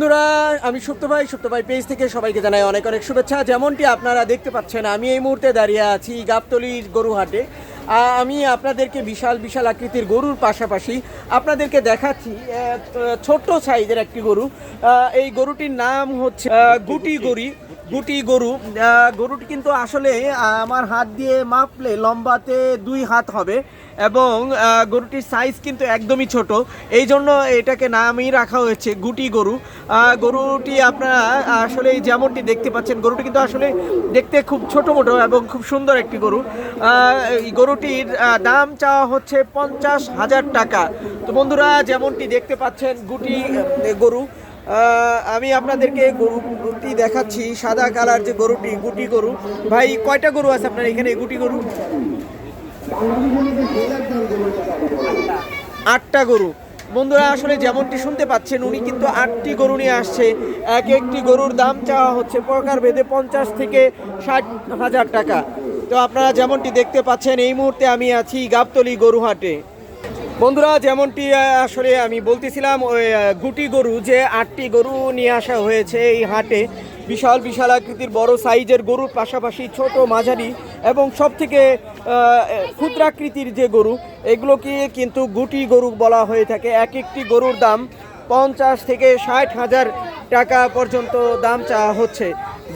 বন্ধুরা, আমি সুপ্ত ভাই সুপ্ত ভাই পেজ থেকে সবাইকে জানাই অনেক অনেক শুভেচ্ছা। যেমনটি আপনারা দেখতে পাচ্ছেন, আমি এই মুহূর্তে দাঁড়িয়ে আছি গাবতলির গরুহাটে। আমি আপনাদেরকে বিশাল বিশাল আকৃতির গরুর পাশাপাশি আপনাদেরকে দেখাচ্ছি ছোট্ট সাইজের একটি গরু। এই গরুটির নাম হচ্ছে গুটি গরি, গুটি গরু। গরুটি কিন্তু আসলে আমার হাত দিয়ে মাপলে লম্বাতে দুই হাত হবে এবং গরুটির সাইজ কিন্তু একদমই ছোট। এই জন্য এটাকে নামই রাখা হয়েছে গুটি গরু। গরুটি আপনারা আসলে যেমনটি দেখতে পাচ্ছেন, গরুটি কিন্তু আসলে দেখতে খুব ছোট মোটো এবং খুব সুন্দর একটি গরু। এই গরুটির দাম চাওয়া হচ্ছে পঞ্চাশ হাজার টাকা। তো বন্ধুরা, যেমনটি দেখতে পাচ্ছেন, গুটি গরু আমি আপনাদেরকে গরুটি দেখাচ্ছি, সাদা কালার যে গরুটি, গুটি গরু। ভাই, কয়টা গরু আছে আপনার এখানে, গুটি গরু? আটটা গরু। বন্ধুরা, আসলে যেমনটি শুনতে পাচ্ছেন, উনি কিন্তু আটটি গরু নিয়ে আসছে। এক একটি গরুর দাম চাওয়া হচ্ছে প্রকার ভেদে পঞ্চাশ থেকে ষাট হাজার টাকা। তো আপনারা যেমনটি দেখতে পাচ্ছেন, এই মুহূর্তে আমি আছি গাবতলি গরুহাটে। বন্ধুরা, যেমনটি আসলে আমি বলতেছিলাম গুটি গরু যে আটটি গরু নিয়ে আসা হয়েছে এই হাটে, বিশাল বিশাল আকৃতির, বড় সাইজের গরুর পাশাপাশি ছোট, মাঝারি এবং সব থেকে ক্ষুদ্রাকৃতির যে গরু, এগুলোকে কিন্তু গুটি গরু বলা হয়ে থাকে। এক একটি গরুর দাম পঞ্চাশ থেকে ষাট হাজার টাকা পর্যন্ত দাম চাওয়া হচ্ছে।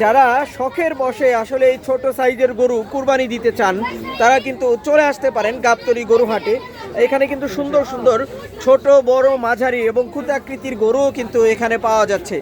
যারা শখের বসে আসলে এই ছোট সাইজের গরু কুরবানি দিতে চান, তারা কিন্তু চলে আসতে পারেন গাবতলি গরু হাটে এখানে কিন্তু সুন্দর সুন্দর ছোট, বড়, মাঝারি এবং ক্ষুদাকৃতির গরুও কিন্তু এখানে পাওয়া যাচ্ছে।